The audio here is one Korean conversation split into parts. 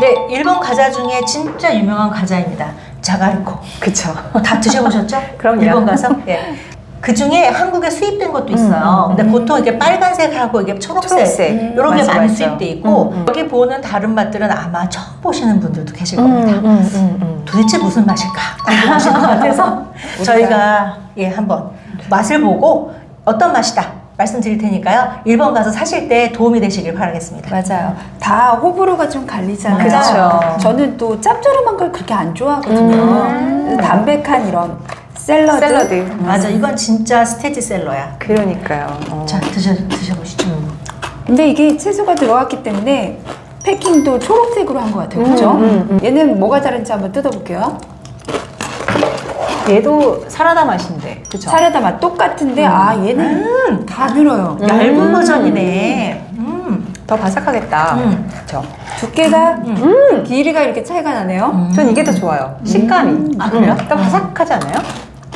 네, 일본 과자 중에 진짜 유명한 과자입니다. 자가리코. 그쵸. 다 드셔보셨죠? 그럼요. 일본 가서? 예. 그 중에 한국에 수입된 것도 있어요. 음, 근데 보통 이게 빨간색하고 이게 초록색, 초록색. 이런 게 맞아, 많이 맞아. 수입돼 있고 음, 음. 여기 보는 다른 맛들은 아마 처음 보시는 분들도 계실 음, 겁니다. 음, 음, 음. 도대체 무슨 맛일까 궁금하실 것 같아서 저희가 예 한번 맛을 보고 어떤 맛이다 말씀드릴 테니까요. 일본 가서 사실 때 도움이 되시길 바라겠습니다. 맞아요. 다 호불호가 좀 갈리잖아요. 그쵸. 저는 또 짭조름한 걸 그렇게 안 좋아하거든요. 음. 담백한 이런 샐러드. 샐러드. 맞아, 이건 진짜 스테디 셀러야. 그러니까요. 어. 자 드셔 드셔보시죠. 근데 이게 채소가 들어갔기 때문에 패킹도 초록색으로 한 것 같아요. 그죠? 음, 음, 음. 얘는 뭐가 다른지 한번 뜯어볼게요. 얘도 사라다 맛인데. 그쵸? 사라다 맛 똑같은데, 아, 얘는 다 늘어요. 음. 얇은 버전이네. 음. 더 바삭하겠다. 음. 그쵸? 두께가, 음. 길이가 이렇게 차이가 나네요. 전 이게 더 좋아요. 식감이. 아, 그래요? 음, 더 바삭하지 않아요?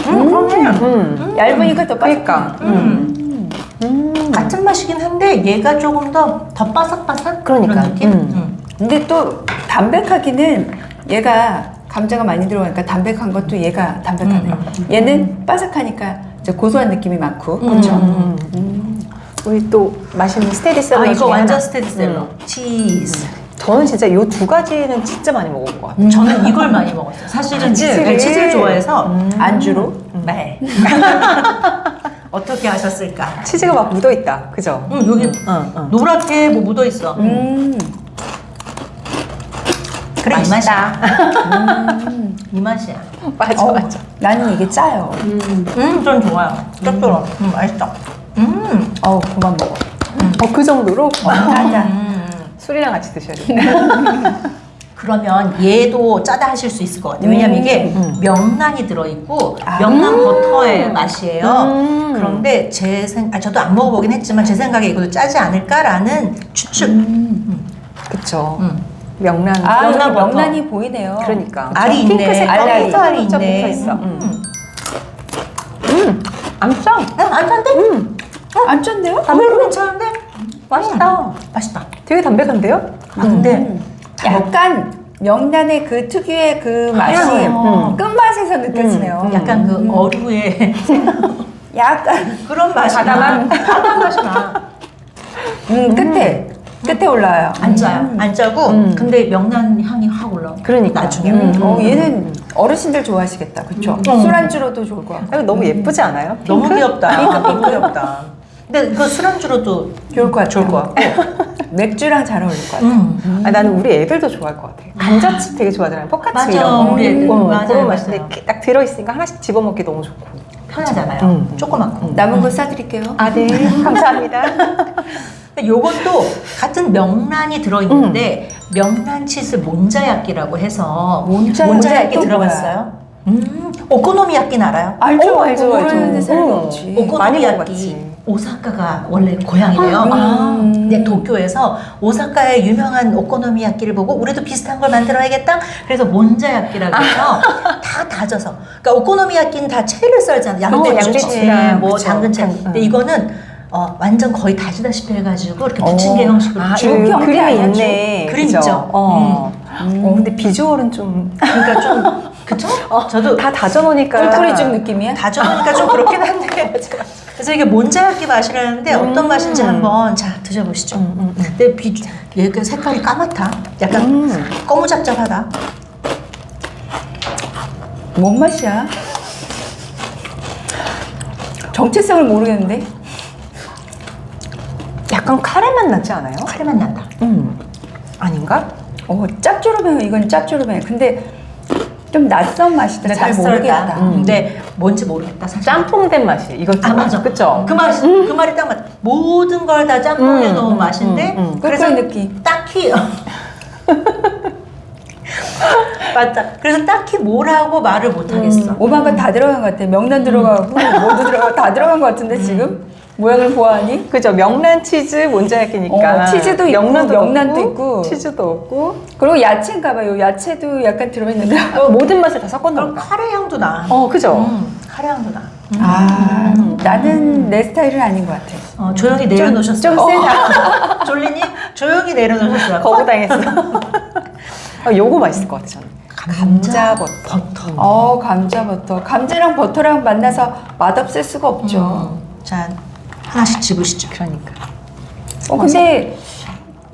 음, 그러네. 음. 얇으니까 더 바삭. 그러니까. 음. 음. 같은 맛이긴 한데 얘가 조금 더 더 바삭바삭 그러니까. 느낌. 음. 음. 근데 또 담백하기는 얘가 감자가 많이 들어가니까 담백한 것도 얘가 담백하네요. 음, 얘는 바삭하니까 이제 고소한 느낌이 많고. 음. 그렇죠? 음. 음. 우리 또 맛있는 스테디셀러 아 이거 중에 완전 하나. 스테디셀러. 음. 치즈. 저는 진짜 이두 가지는 진짜 많이 먹을 것 같아요. 저는 이걸 많이 먹었어요. 사실은 치즈를. 네, 치즈를 좋아해서. 음. 안주로. 네. 어떻게 하셨을까? 치즈가 막 묻어 있다. 그죠? 음, 여기 응, 응. 노랗게 뭐 묻어 있어. 음. 그래 이 맛이야. 음. 이 맛이야. 맞아, 어, 맞아. 나는 이게 짜요. 음, 전 좋아요. 짭조름. 음, 맛있다. 음, 어우, 그만 먹어. 어, 그 정도로? 짜자. 음. 술이랑 같이 드셔야 돼요. 그러면 얘도 짜다 하실 수 있을 것 같아요. 왜냐면 이게 음. 명란이 들어있고 아. 명란 버터의 맛이에요. 음. 그런데 제 생, 아, 저도 안 먹어보긴 했지만 제 생각에 이것도 짜지 않을까라는 추측. 음. 그쵸. 음. 명란. 아, 명란 버터. 명란이 보이네요. 그러니까. 알이 있네. 핑크색 알알이. 알이 알이 붙어 있네. 있어. 음. 음. 음. 안 짜. 아, 안 짠데? 음. 안 쩐데요? 담배로 괜찮은데? 맛있다. 음. 맛있다. 되게 담백한데요? 아, 근데 음. 약간 명란의 그 특유의 그 맛이 음. 끝맛에서 느껴지네요. 음. 약간 그 어류의 약간 그런 맛이 바다맛? 나. 바다 맛이 나. 음, 끝에 끝에 올라와요. 안 짜요. 안 짜고 음. 근데 명란 향이 확 올라. 그러니까. 나중에. 음. 어, 얘는 어르신들 좋아하시겠다. 그렇죠? 음. 술안주로도 좋을 것 같고. 이거 너무 예쁘지 않아요? 너무 핑크? 귀엽다. 너무 귀엽다. 근데 이거 술안주로도 좋을 것 같아요. 좋을 것 같고. 맥주랑 잘 어울릴 것 같아요. 음. 아, 나는 우리 애들도 좋아할 것 같아. 감자칩 되게 좋아하잖아요. 포카칩 맞아, 이런 거. 우리 애들. 어, 맞아요, 그런. 맛인데 딱 들어있으니까 하나씩 집어먹기 너무 좋고. 편하잖아요. 음. 조그맣고. 남은 거 싸드릴게요. 아, 네. 감사합니다. 요것도 같은 명란이 들어있는데 명란 치즈 몬자야끼라고 해서 몬자야끼 몬자야끼 또 들어봤어요? 음, 오코노미야끼는 알아요? 알죠, 어, 알죠. 알죠. 모르는데 살이 어. 없지. 많이 오코노미야끼 먹어봤지. 오사카가 원래 고향이래요. 아, 음. 근데 도쿄에서 오사카의 유명한 오코노미야끼를 보고 우리도 비슷한 걸 만들어야겠다. 그래서 몬자야끼라고 해서 다 다져서. 그러니까 오코노미야끼는 다 채를 썰잖아요. 양배추, 어, 양배추랑, 뭐 그쵸. 당근채. 당- 근데 음. 이거는 어, 완전 거의 다지다시피 해가지고 이렇게 어. 부침개 형식으로 아, 쭉. 그 형태 그림이 아니야, 있네. 그림 그죠? 있죠? 어. 음. 어, 근데 비주얼은 좀. 그러니까 좀 그쵸? 저도 다 다져놓으니까. 꿀꿀이 좀 느낌이야? 다져보니까 좀 그렇긴 한데. 그래서 이게 몬자야끼 맛이라는데 어떤 음. 맛인지 한번 자 드셔보시죠. 음, 음, 음. 근데 비, 얘가 색깔이 까맣다. 약간 음. 거무잡잡하다. 뭔 맛이야? 정체성을 모르겠는데? 약간 카레 맛 나지 않아요? 카레 맛 난다. 음. 아닌가? 어, 짭조름해요. 이건 짭조름해. 근데 좀 낯선 맛이다. 잘 낯설다. 모르겠다. 음. 근데 뭔지 모르겠다. 사실. 짬뽕된 맛이. 이거 아 맞아. 그쵸? 그 맛, 그 말이 딱 맞. 모든 걸 다 짬뽕에 음, 넣은 음, 맛인데 음, 음. 그래서 꿀꿀 느낌. 딱히 맞다. 그래서 딱히 뭐라고 말을 못 하겠어. 오만 거다 들어간 것 같아. 명란 들어가고 뭐도 들어가고 다 들어간 것 같은데 지금 모양을 보아하니 그죠? 명란 치즈 몬자야끼니까. 어, 치즈도 있고, 명란도 명란도 넣고, 있고. 치즈도 없고. 그리고 야채인가 봐요. 야채도 약간 들어있는데. 어, 모든 맛을 다 그럼 보다. 카레 향도 나. 어, 그죠? 음, 카레 향도 나. 아, 나는 내 스타일은 아닌 것 같아. 어, 조용히 내려놓으셨어요. 좀 세다. 졸리님 조용히 내려놓으셨어요. 거부당했어. 아, 요거 맛있을 것 같아 저는. 감자 버터. 버터. 어 감자 버터. 감자랑 버터랑 만나서 맛없을 수가 없죠. 음. 자 하나씩 집으시죠. 그러니까. 어 근데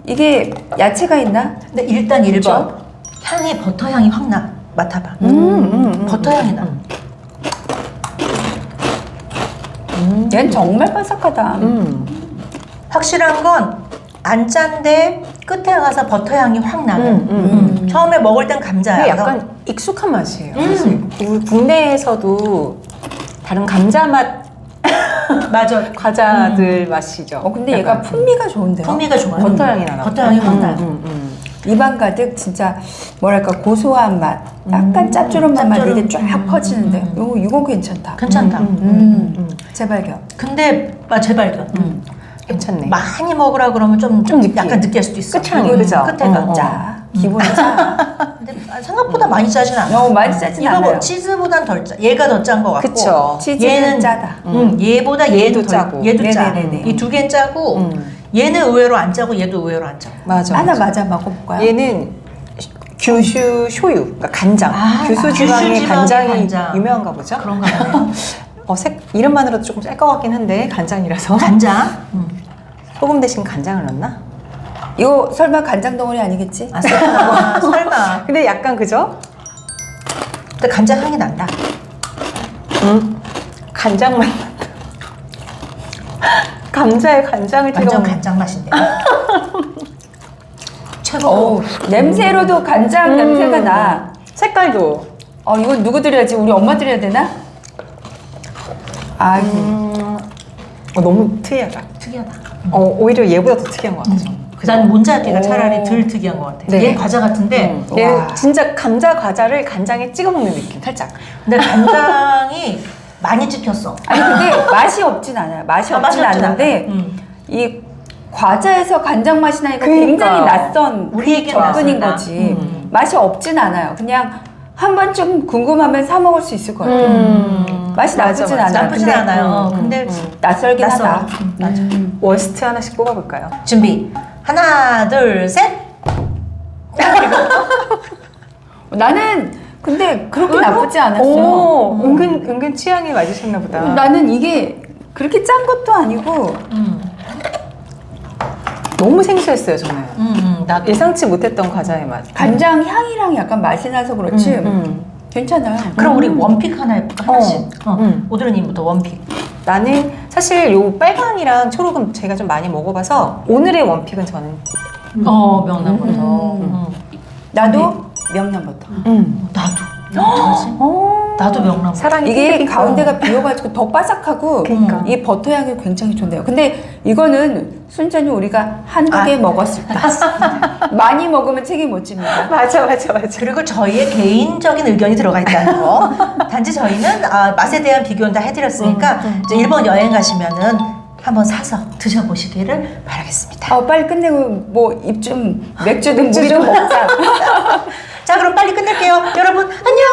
이게 야채가 있나? 근데 일단 1번 그렇죠? 향이 버터 향이 확 나. 맡아봐. 음, 음, 음. 버터 향이 나. 얘는 정말 바삭하다. 음. 확실한 건 안 짠데 끝에 가서 버터 향이 확 나는. 음, 음, 음. 처음에 먹을 땐 감자야. 약간 익숙한 맛이에요. 음. 우리 국내에서도 다른 감자 맛 맞아. 과자들 맛이죠. 어 근데 얘가 약간. 풍미가 좋은데요. 풍미가 좋아요. 버터 향이 나나. 버터 향이 확 음, 나요. 음, 음. 입안 가득 진짜 뭐랄까 고소한 맛, 약간 음, 짭조름한 맛 짭조름. 이게 쫙 음, 퍼지는데 음, 음. 이거 이거 괜찮다. 괜찮다. 음, 음, 음. 재발견. 근데 아 재발견. 음. 괜찮네. 많이 먹으라 그러면 좀, 좀 느끼해. 약간 느끼할 수도 있어. 끝향이, 음, 그죠? 끝에가. 어, 어. 짜. 기본이 짜. 근데 생각보다 많이 짜진 않아. 너무 많이 짜진 이거 뭐 않아요. 치즈보단 덜 짜. 얘가 더 짠 것 같고. 그쵸. 치즈는 얘는 짜다. 음, 얘보다 얘도 덜, 짜고. 얘도 짜. 이 두 개는 짜고 음. 얘는 의외로 안 짜고 얘도 의외로 안 짜. 맞아. 하나 맞아. 먹어볼까요? 얘는 규슈 쇼유, 그러니까 간장. 아, 규수 아, 지방의 규수 지방의 간장이 간장. 유명한가 보죠? 그런가 보네. 어, 색, 이름만으로도 조금 짤것 같긴 한데 간장이라서 간장. 음. 소금 대신 간장을 넣나? 이거 설마 간장 덩어리 아니겠지? 아, 설마. 설마. 근데 약간 그죠? 근데 간장 향이 난다. 음, 간장 맛. 감자에 간장을 찍어 완전 먹는 간장 맛인데. 최고. 어우, 냄새로도 간장 음. 냄새가 나. 색깔도. 어, 이거 누구 드려야지? 우리 엄마 드려야 되나? 아, 음, 어, 너무 특이하다. 특이하다. 어, 오히려 얘보다 더 특이한 것 같아요. 난 몬자키가 오. 차라리 덜 특이한 것 같아. 네. 얘 과자 같은데, 음, 얘 와. 진짜 감자 과자를 간장에 찍어 먹는 느낌, 살짝. 근데 간장이 많이 찍혔어. 아니 근데 맛이 없진 않아요. 맛이 아, 맛이 없진 없진 않는데. 음. 이 과자에서 간장 맛이 나니까 그러니까. 굉장히 낯선 우리에게 접근인 낯선다. 거지. 음. 맛이 없진 않아요. 그냥 한 번쯤 궁금하면 사 먹을 수 있을 것 같아요. 음. 맛이 맞아, 나쁘진 맞아. 않아요. 나쁘진 근데 않아요. 음, 근데 음. 낯설긴 낯설어. 하다. 음, 맞아. 음. 월스트 하나씩 뽑아볼까요? 준비. 하나, 둘, 셋. 나는 근데 그렇게? 나쁘지 않았어요. 오, 은근, 은근 취향이 맞으셨나 보다. 나는 이게 그렇게 짠 것도 아니고 음, 너무 생소했어요, 저는. 음, 음, 나 예상치 못했던 과자의 맛. 간장 향이랑 약간 맛이 나서 그렇지 음. 괜찮아요. 그럼 우리 원픽 하나 해볼까? 하나씩. 어, 음. 오드르님부터 원픽. 나는 사실 요 빨강이랑 초록은 제가 좀 많이 먹어봐서 오늘의 원픽은 저는 어, 명란버터. 음. 음. 나도 명란버터. 음. 나도. 어떡하지? 나도 명란버터. 사랑이 이게. 가운데가 비어가지고 더 바삭하고 그러니까. 이 버터 향이 굉장히 좋네요. 근데 이거는 순전히 우리가 한두 개 아. 먹었을 때 많이 먹으면 책임 못 집니다. 맞아 맞아 맞아. 그리고 저희의 개인적인 의견이 들어가 있다는 거. 단지 저희는 아, 맛에 대한 비교는 다 해드렸으니까 이제 일본 여행 가시면은 한번 사서 드셔보시기를 바라겠습니다. 어, 빨리 끝내고 뭐 입 좀 맥주든 물좀 먹자. 자, 그럼 빨리 끝낼게요. 여러분, 안녕!